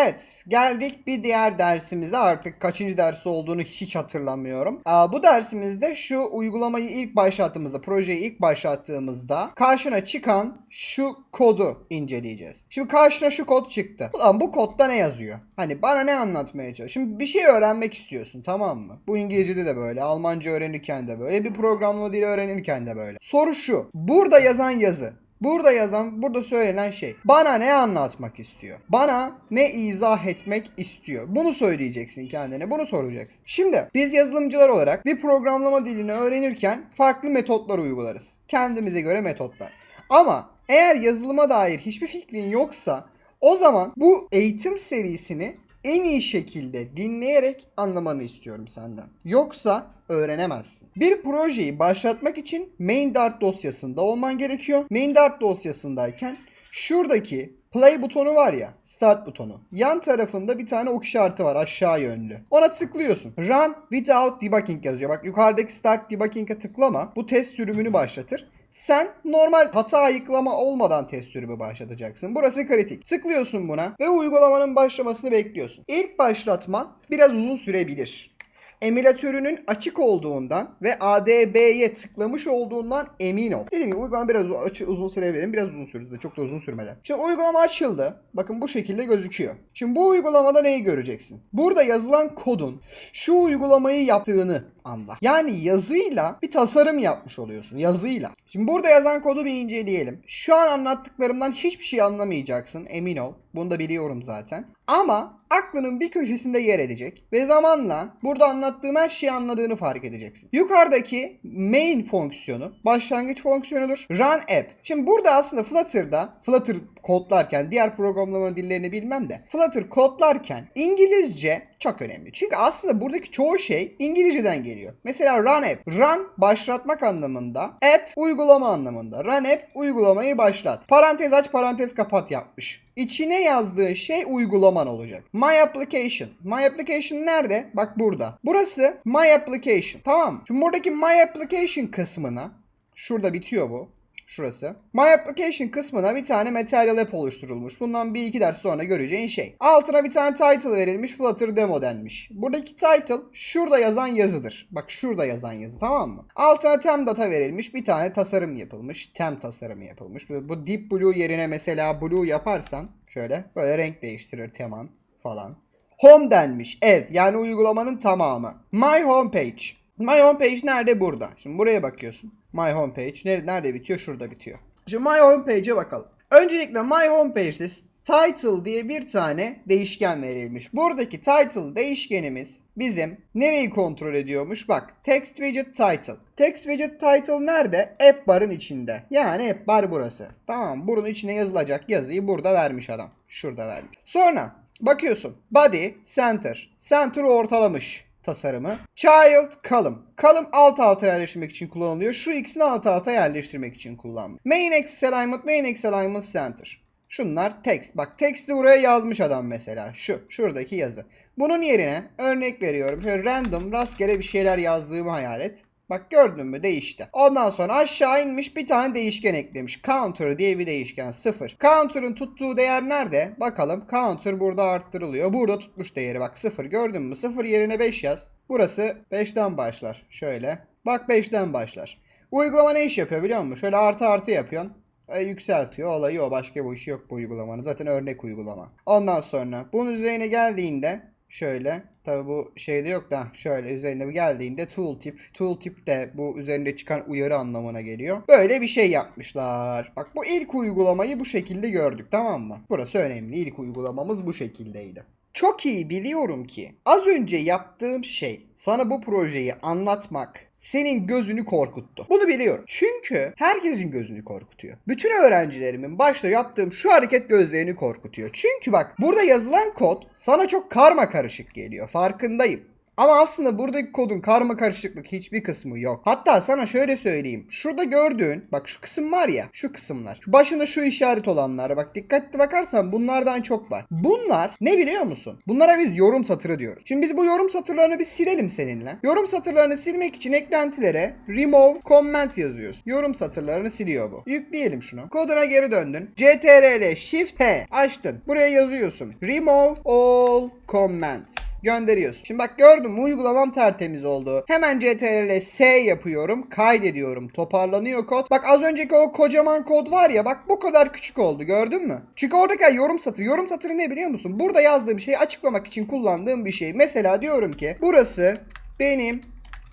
Evet, geldik bir diğer dersimize. Artık kaçıncı dersi olduğunu hiç hatırlamıyorum. Bu dersimizde şu uygulamayı ilk başlattığımızda, projeyi ilk başlattığımızda karşına çıkan şu kodu inceleyeceğiz. Şimdi karşına şu kod çıktı. Ulan bu kodda ne yazıyor? Hani bana ne anlatmaya çalışıyor? Şimdi bir şey öğrenmek istiyorsun tamam mı? Bu İngilizce'de de böyle, Almanca öğrenirken de böyle, bir programlama dili öğrenirken de böyle. Soru şu. Burada yazan yazı Burada yazan, burada söylenen şey. Bana ne anlatmak istiyor? Bana ne izah etmek istiyor? Bunu söyleyeceksin kendine. Bunu soracaksın. Şimdi biz yazılımcılar olarak bir programlama dilini öğrenirken farklı metotlar uygularız. Kendimize göre metotlar. Ama eğer yazılıma dair hiçbir fikrin yoksa o zaman bu eğitim serisini en iyi şekilde dinleyerek anlamanı istiyorum senden. Yoksa öğrenemezsin. Bir projeyi başlatmak için main dart dosyasında olman gerekiyor. Main dart dosyasındayken şuradaki play butonu var ya start butonu. Yan tarafında bir tane ok işareti var aşağı yönlü. Ona tıklıyorsun. Run without debugging yazıyor. Bak yukarıdaki start debugging'e tıklama. Bu test sürümünü başlatır. Sen normal hata ayıklama olmadan test sürümü başlatacaksın. Burası kritik. Tıklıyorsun buna ve uygulamanın başlamasını bekliyorsun. İlk başlatma biraz uzun sürebilir. Emülatörünün açık olduğundan ve ADB'ye tıklamış olduğundan emin ol. Dediğim gibi uygulama biraz uzun, açı- uzun sürebilir. Biraz uzun sürdü. Çok da uzun sürmeden. Şimdi uygulama açıldı. Bakın bu şekilde gözüküyor. Şimdi bu uygulamada neyi göreceksin? Burada yazılan kodun şu uygulamayı yaptığını anla. Yani yazıyla bir tasarım yapmış oluyorsun. Yazıyla. Şimdi burada yazan kodu bir inceleyelim. Şu an anlattıklarımdan hiçbir şey anlamayacaksın. Emin ol. Bunu da biliyorum zaten. Ama aklının bir köşesinde yer edecek. Ve zamanla burada anlattığım her şeyi anladığını fark edeceksin. Yukarıdaki main fonksiyonu başlangıç fonksiyonudur. Run app. Şimdi burada aslında Flutter'da Flutter kodlarken diğer programlama dillerini bilmem de Flutter kodlarken İngilizce çok önemli. Çünkü aslında buradaki çoğu şey İngilizceden geliyor. Mesela run app. Run başlatmak anlamında. App uygulama anlamında. Run app uygulamayı başlat. Parantez aç parantez kapat yapmış. İçine yazdığı şey uygulaman olacak. My application. My application nerede? Bak burada. Burası my application. Tamam? Şimdi buradaki my application kısmına şurada bitiyor bu. Şurası. My Application kısmına bir tane Material App oluşturulmuş. Bundan bir iki ders sonra göreceğin şey. Altına bir tane title verilmiş. Flutter Demo denmiş. Buradaki title şurada yazan yazıdır. Bak şurada yazan yazı tamam mı? Altına tem data verilmiş. Bir tane tasarım yapılmış. Tem tasarımı yapılmış. Bu, Deep Blue yerine mesela Blue yaparsan şöyle böyle renk değiştirir teman falan. Home denmiş. Ev yani uygulamanın tamamı. My Homepage. My Homepage nerede? Burada. Şimdi buraya bakıyorsun. My Homepage nerede, nerede bitiyor? Şurada bitiyor. Şimdi My Homepage'e bakalım. Öncelikle My Homepage'de title diye bir tane değişken verilmiş. Buradaki title değişkenimiz bizim nereyi kontrol ediyormuş? Bak text widget title. Text widget title nerede? App bar'ın içinde. Yani app bar burası. Tamam bunun içine yazılacak yazıyı burada vermiş adam. Şurada vermiş. Sonra bakıyorsun body center. Center ortalamış tasarımı. Child column. Column alt alta yerleştirmek için kullanılıyor. Şu ikisini alt alta yerleştirmek için kullanılıyor. Main axis alignment, main axis alignment center. Şunlar text. Bak text'i buraya yazmış adam mesela. Şu. Şuradaki yazı. Bunun yerine örnek veriyorum. Şöyle random rastgele bir şeyler yazdığımı hayal et. Bak gördün mü değişti. Ondan sonra aşağı inmiş bir tane değişken eklemiş. Counter diye bir değişken 0. Counter'ın tuttuğu değer nerede? Bakalım. Counter burada arttırılıyor. Burada tutmuş değeri bak 0 gördün mü? 0 yerine 5 yaz. Burası 5'ten başlar. Şöyle. Bak 5'ten başlar. Uygulama ne iş yapıyor biliyor musun? Şöyle artı artı yapıyorsun. E, yükseltiyor. Olayı o. Başka bu işi yok bu uygulamanın. Zaten örnek uygulama. Ondan sonra bunun üzerine geldiğinde şöyle tabi bu şeyde yok da şöyle üzerine geldiğinde tooltip tooltip de bu üzerinde çıkan uyarı anlamına geliyor. Böyle bir şey yapmışlar. Bak bu ilk uygulamayı bu şekilde gördük tamam mı? Burası önemli. İlk uygulamamız bu şekildeydi. Çok iyi biliyorum ki az önce yaptığım şey sana bu projeyi anlatmak senin gözünü korkuttu. Bunu biliyorum. Çünkü herkesin gözünü korkutuyor. Bütün öğrencilerimin başta yaptığım şu hareket gözlerini korkutuyor. Çünkü bak burada yazılan kod sana çok karma karışık geliyor. Farkındayım. Ama aslında buradaki kodun karma karışıklık hiçbir kısmı yok. Hatta sana şöyle söyleyeyim. Şurada gördüğün bak şu kısım var ya şu kısımlar. Şu başında şu işaret olanlar bak dikkatli bakarsan bunlardan çok var. Bunlar ne biliyor musun? Bunlara biz yorum satırı diyoruz. Şimdi biz bu yorum satırlarını bir silelim seninle. Yorum satırlarını silmek için eklentilere remove comment yazıyoruz. Yorum satırlarını siliyor bu. Yükleyelim şunu. Koduna geri döndün. CTRL Shift H açtın. Buraya yazıyorsun. Remove all comments. Gönderiyorsun. Şimdi bak gördün mü uygulamam tertemiz oldu. Hemen CTRL S yapıyorum. Kaydediyorum. Toparlanıyor kod. Bak az önceki o kocaman kod var ya bak bu kadar küçük oldu gördün mü? Çünkü oradaki yorum satırı. Yorum satırı ne biliyor musun? Burada yazdığım şeyi açıklamak için kullandığım bir şey. Mesela diyorum ki burası benim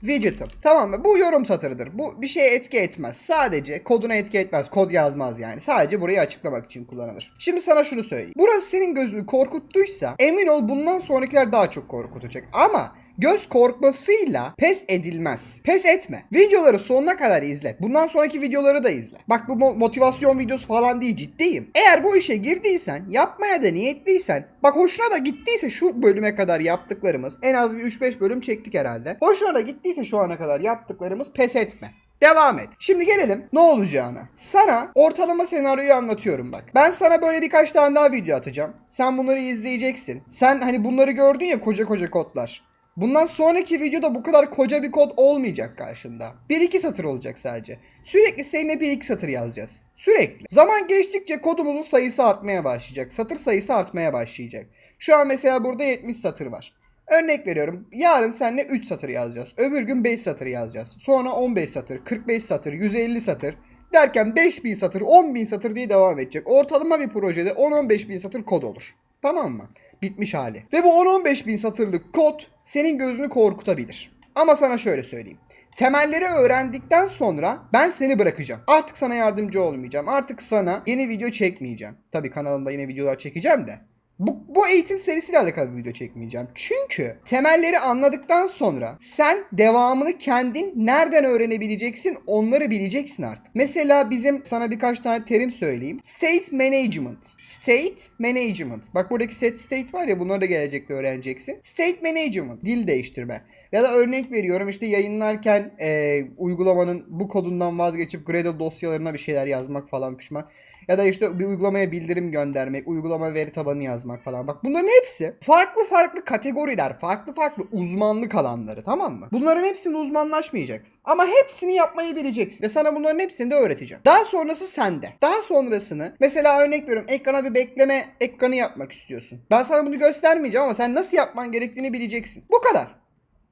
widget'ım. Tamam mı? Bu yorum satırıdır. Bu bir şeye etki etmez. Sadece koduna etki etmez. Kod yazmaz yani. Sadece burayı açıklamak için kullanılır. Şimdi sana şunu söyleyeyim. Burası senin gözünü korkuttuysa emin ol bundan sonrakiler daha çok korkutacak. Ama Göz korkmasıyla pes edilmez. Pes etme. Videoları sonuna kadar izle. Bundan sonraki videoları da izle. Bak bu mo- motivasyon videosu falan değil ciddiyim. Eğer bu işe girdiysen, yapmaya da niyetliysen, bak hoşuna da gittiyse şu bölüme kadar yaptıklarımız, en az bir 3-5 bölüm çektik herhalde. Hoşuna da gittiyse şu ana kadar yaptıklarımız pes etme. Devam et. Şimdi gelelim ne olacağına. Sana ortalama senaryoyu anlatıyorum bak. Ben sana böyle birkaç tane daha video atacağım. Sen bunları izleyeceksin. Sen hani bunları gördün ya koca koca kodlar. Bundan sonraki videoda bu kadar koca bir kod olmayacak karşında. 1-2 satır olacak sadece. Sürekli seninle 1-2 satır yazacağız. Sürekli. Zaman geçtikçe kodumuzun sayısı artmaya başlayacak. Satır sayısı artmaya başlayacak. Şu an mesela burada 70 satır var. Örnek veriyorum. Yarın seninle 3 satır yazacağız. Öbür gün 5 satır yazacağız. Sonra 15 satır, 45 satır, 150 satır. Derken 5000 satır, 10.000 satır diye devam edecek. Ortalama bir projede 10-15 bin satır kod olur. Tamam mı? Bitmiş hali. Ve bu 10-15 bin satırlık kod senin gözünü korkutabilir. Ama sana şöyle söyleyeyim. Temelleri öğrendikten sonra ben seni bırakacağım. Artık sana yardımcı olmayacağım. Artık sana yeni video çekmeyeceğim. Tabii kanalımda yine videolar çekeceğim de. Bu, bu eğitim serisiyle alakalı bir video çekmeyeceğim. Çünkü temelleri anladıktan sonra sen devamını kendin nereden öğrenebileceksin onları bileceksin artık. Mesela bizim sana birkaç tane terim söyleyeyim. State Management. State Management. Bak buradaki set state var ya bunları da gelecekte öğreneceksin. State Management. Dil değiştirme. Ya da örnek veriyorum işte yayınlarken e, uygulamanın bu kodundan vazgeçip Gradle dosyalarına bir şeyler yazmak falan pişman. Ya da işte bir uygulamaya bildirim göndermek, uygulama veri tabanı yazmak falan. Bak bunların hepsi farklı farklı kategoriler, farklı farklı uzmanlık alanları tamam mı? Bunların hepsinde uzmanlaşmayacaksın. Ama hepsini yapmayı bileceksin. Ve sana bunların hepsini de öğreteceğim. Daha sonrası sende. Daha sonrasını mesela örnek veriyorum ekrana bir bekleme ekranı yapmak istiyorsun. Ben sana bunu göstermeyeceğim ama sen nasıl yapman gerektiğini bileceksin. Bu kadar.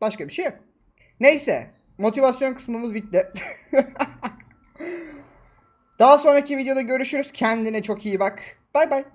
Başka bir şey yok. Neyse. Motivasyon kısmımız bitti. Daha sonraki videoda görüşürüz. Kendine çok iyi bak. Bay bay.